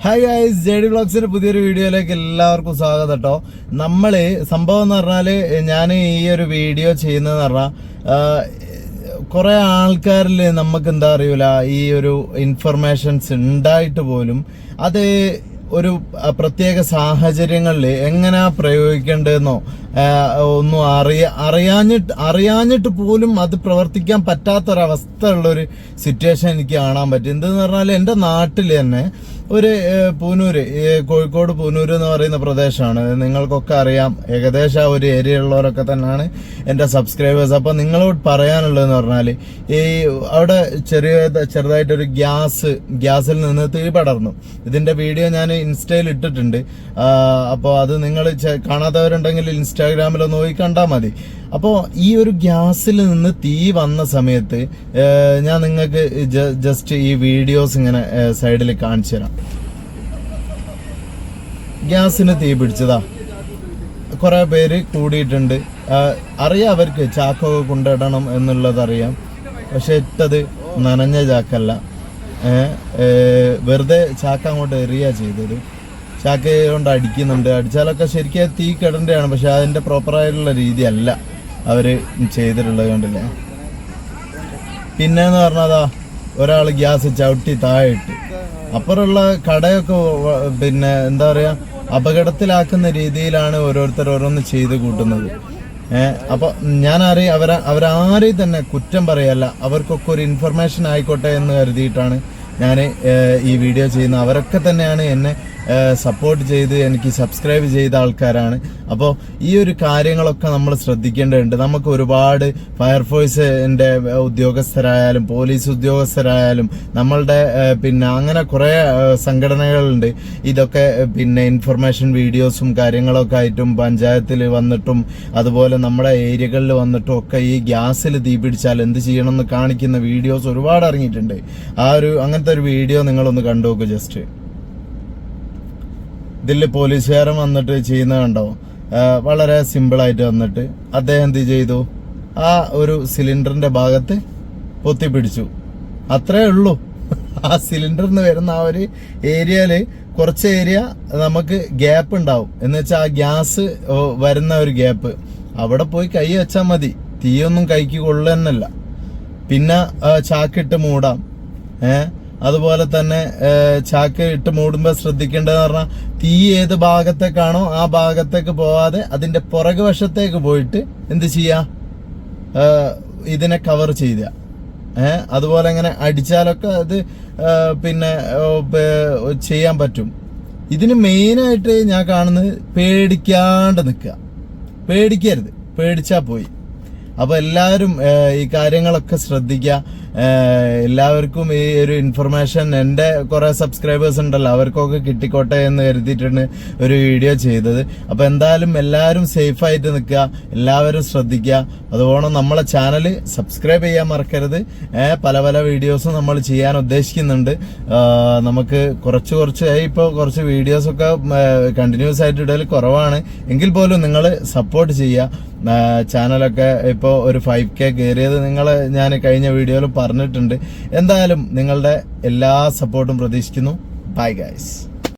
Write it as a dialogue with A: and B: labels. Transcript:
A: Hi hi J D ബ്ലോഗ്സിന്റെ പുതിയൊരു വീഡിയോയിലേക്ക് എല്ലാവർക്കും സ്വാഗതം കേട്ടോ നമ്മൾ സംഭവം എന്ന് പറഞ്ഞാൽ ഞാൻ ഈ ഒരു വീഡിയോ ചെയ്യുന്നതെന്ന് പറഞ്ഞാൽ കുറെ ആൾക്കാരിൽ നമുക്ക് എന്താ അറിയൂല ഈ ഒരു ഇൻഫർമേഷൻസ് ഉണ്ടായിട്ട് പോലും അത് ഒരു പ്രത്യേക സാഹചര്യങ്ങളിൽ എങ്ങനെ പ്രയോഗിക്കേണ്ടതെന്നോ ഒന്നും അറിയ അറിയാഞ്ഞിട്ട് അറിയാഞ്ഞിട്ട് പോലും അത് പ്രവർത്തിക്കാൻ പറ്റാത്തൊരവസ്ഥ ഉള്ളൊരു സിറ്റുവേഷൻ എനിക്ക് കാണാൻ പറ്റും. എന്തെന്ന് പറഞ്ഞാൽ എന്റെ നാട്ടിൽ തന്നെ ഒരു പൂനൂര് കോഴിക്കോട് പൂനൂര് എന്ന് പറയുന്ന പ്രദേശമാണ്. നിങ്ങൾക്കൊക്കെ അറിയാം. ഏകദേശം ആ ഒരു ഏരിയ ഉള്ളവരൊക്കെ തന്നെയാണ് എന്റെ സബ്സ്ക്രൈബേഴ്സ് അപ്പോൾ നിങ്ങളോട് പറയാനുള്ളതെന്ന് പറഞ്ഞാൽ ഈ അവിടെ ചെറിയ ചെറുതായിട്ടൊരു ഗ്യാസ് ഗ്യാസിൽ നിന്ന് തീ പടർന്നു. ഇതിന്റെ വീഡിയോ ഞാൻ ഇൻസ്റ്റയിൽ ഇട്ടിട്ടുണ്ട്. അപ്പോൾ അത് നിങ്ങൾ കാണാത്തവരുണ്ടെങ്കിൽ ഇൻസ്റ്റാഗ്രാമിൽ നോക്കി പോയി കണ്ടാൽ മതി. അപ്പോൾ ഈ ഒരു ഗ്യാസിൽ നിന്ന് തീ വന്ന സമയത്ത് ഞാൻ നിങ്ങൾക്ക് ജസ്റ്റ് ഈ വീഡിയോസ് ഇങ്ങനെ സൈഡിൽ കാണിച്ചു തരാം. ഗ്യാസിന് തീ പിടിച്ചതാ. കുറെ പേര് കൂടിയിട്ടുണ്ട്. അറിയാം അവർക്ക് ചാക്കൊക്കെ കൊണ്ടിടണം എന്നുള്ളതറിയാം. പക്ഷെ ഇട്ടത് നനഞ്ഞ ചാക്കല്ല. വെറുതെ ചാക്ക അങ്ങോട്ട് എറിയ ചെയ്തത്. ചാക്ക കൊണ്ട് അടിക്കുന്നുണ്ട്. അടിച്ചാലൊക്കെ ശരിക്കും തീ കിടേണ്ടതാണ് പക്ഷെ അതിന്റെ പ്രോപ്പറായിട്ടുള്ള രീതിയല്ല അവർ ചെയ്തിട്ടുള്ളത് കണ്ടില്ലേ? പിന്നെന്ന് പറഞ്ഞതാ ഒരാൾ ഗ്യാസ് ചവിട്ടി താഴെ ഇട്ട്. അപ്പുറമുള്ള കടയൊക്കെ പിന്നെ എന്താ പറയാ അപകടത്തിലാക്കുന്ന രീതിയിലാണ് ഓരോരുത്തർ ഓരോന്ന് ചെയ്ത് കൂട്ടുന്നത്. ഏഹ് അപ്പൊ ഞാൻ അറിയാം അവരെ അവരാരെയും തന്നെ കുറ്റം പറയല്ല. അവർക്കൊക്കെ ഒരു ഇൻഫർമേഷൻ ആയിക്കോട്ടെ എന്ന് കരുതിയിട്ടാണ് ഞാൻ ഈ വീഡിയോ ചെയ്യുന്നത്. അവരൊക്കെ തന്നെയാണ് എന്നെ സപ്പോർട്ട് ചെയ്ത് എനിക്ക് സബ്സ്ക്രൈബ് ചെയ്ത ആൾക്കാരാണ്. അപ്പോൾ ഈ ഒരു കാര്യങ്ങളൊക്കെ നമ്മൾ ശ്രദ്ധിക്കേണ്ടതുണ്ട്. നമുക്ക് ഒരുപാട് ഫയർഫോഴ്സിന്റെ ഉദ്യോഗസ്ഥരായാലും പോലീസ് ഉദ്യോഗസ്ഥരായാലും നമ്മളുടെ പിന്നെ അങ്ങനെ കുറേ സംഘടനകളുണ്ട്. ഇതൊക്കെ പിന്നെ ഇൻഫർമേഷൻ വീഡിയോസും കാര്യങ്ങളൊക്കെ ആയിട്ടും പഞ്ചായത്തിൽ വന്നിട്ടും അതുപോലെ നമ്മുടെ ഏരിയകളിൽ വന്നിട്ടും ഒക്കെ ഈ ഗ്യാസിൽ തീ പിടിച്ചാൽ എന്ത് ചെയ്യണമെന്ന് കാണിക്കുന്ന വീഡിയോസ് ഒരുപാട് ഇറങ്ങിയിട്ടുണ്ട്. ആ ഒരു അങ്ങനത്തെ ഒരു വീഡിയോ നിങ്ങളൊന്ന് കണ്ടു നോക്കൂ ജസ്റ്റ് ഇതിൽ പോലീസുകാരൻ വന്നിട്ട് ചെയ്യുന്നത് കണ്ടോ? വളരെ സിമ്പിളായിട്ട് വന്നിട്ട് അദ്ദേഹം എന്ത് ചെയ്തു? ആ ഒരു സിലിണ്ടറിന്റെ ഭാഗത്ത് പൊത്തിപ്പിടിച്ചു അത്രേ ഉള്ളൂ. ആ സിലിണ്ടറിന് വരുന്ന ആ ഒരു ഏരിയയിൽ കുറച്ച് ഏരിയ നമുക്ക് ഗ്യാപ്പ് ഉണ്ടാവും. എന്ന് വെച്ചാൽ ആ ഗ്യാസ് വരുന്ന ഒരു ഗ്യാപ്പ് അവിടെ പോയി കൈ വെച്ചാൽ മതി. തീയൊന്നും കൈക്ക് കൊള്ളുന്നല്ല പിന്നെ ചാക്കിട്ട് മൂടാം. ഏ? അതുപോലെ തന്നെ ചാക്ക് ഇട്ട് മൂടുമ്പോൾ ശ്രദ്ധിക്കേണ്ടതെന്ന് പറഞ്ഞാൽ തീ ഏത് ഭാഗത്തേക്കാണോ ആ ഭാഗത്തേക്ക് പോവാതെ അതിന്റെ പുറകു വശത്തേക്ക് പോയിട്ട് എന്ത് ചെയ്യുക ഇതിനെ കവർ ചെയ്യുക. ഏ അതുപോലെ ഇങ്ങനെ അടിച്ചാലൊക്കെ അത് പിന്നെ ചെയ്യാൻ പറ്റും. ഇതിന് മെയിനായിട്ട് ഞാൻ കാണുന്നത് പേടിക്കാണ്ട് നിൽക്കുക. പേടിക്കരുത്. പേടിച്ചാൽ പോയി. അപ്പോൾ എല്ലാവരും ഈ കാര്യങ്ങളൊക്കെ ശ്രദ്ധിക്കുക. ഏഹ്, എല്ലാവർക്കും ഈ ഒരു ഇൻഫർമേഷൻ എന്റെ കുറേ സബ്സ്ക്രൈബേഴ്സ് ഉണ്ടല്ലോ അവർക്കൊക്കെ കിട്ടിക്കോട്ടെ എന്ന് കരുതിയിട്ടാണ് ഒരു വീഡിയോ ചെയ്തത്. അപ്പോൾ എന്തായാലും എല്ലാവരും സേഫായിട്ട് നിൽക്കുക എല്ലാവരും ശ്രദ്ധിക്കുക. അതുപോലെ നമ്മളെ ചാനൽ സബ്സ്ക്രൈബ് ചെയ്യാൻ മറക്കരുത്. പല പല വീഡിയോസും നമ്മൾ ചെയ്യാൻ ഉദ്ദേശിക്കുന്നുണ്ട്. നമുക്ക് കുറച്ച് കുറച്ച് ഇപ്പോൾ കുറച്ച് വീഡിയോസൊക്കെ കണ്ടിന്യൂസ് ആയിട്ട് ഇടയിൽ കുറവാണ്. എങ്കിൽ പോലും നിങ്ങൾ സപ്പോർട്ട് ചെയ്യുക. ചാനലൊക്കെ ഇപ്പോൾ ഒരു ഫൈവ് കെ കയറിയത് നിങ്ങൾ ഞാൻ കഴിഞ്ഞ വീഡിയോയിൽ പറഞ്ഞിട്ടുണ്ട്. എന്തായാലും നിങ്ങളുടെ എല്ലാ സപ്പോർട്ടും പ്രതീക്ഷിക്കുന്നു. Bye guys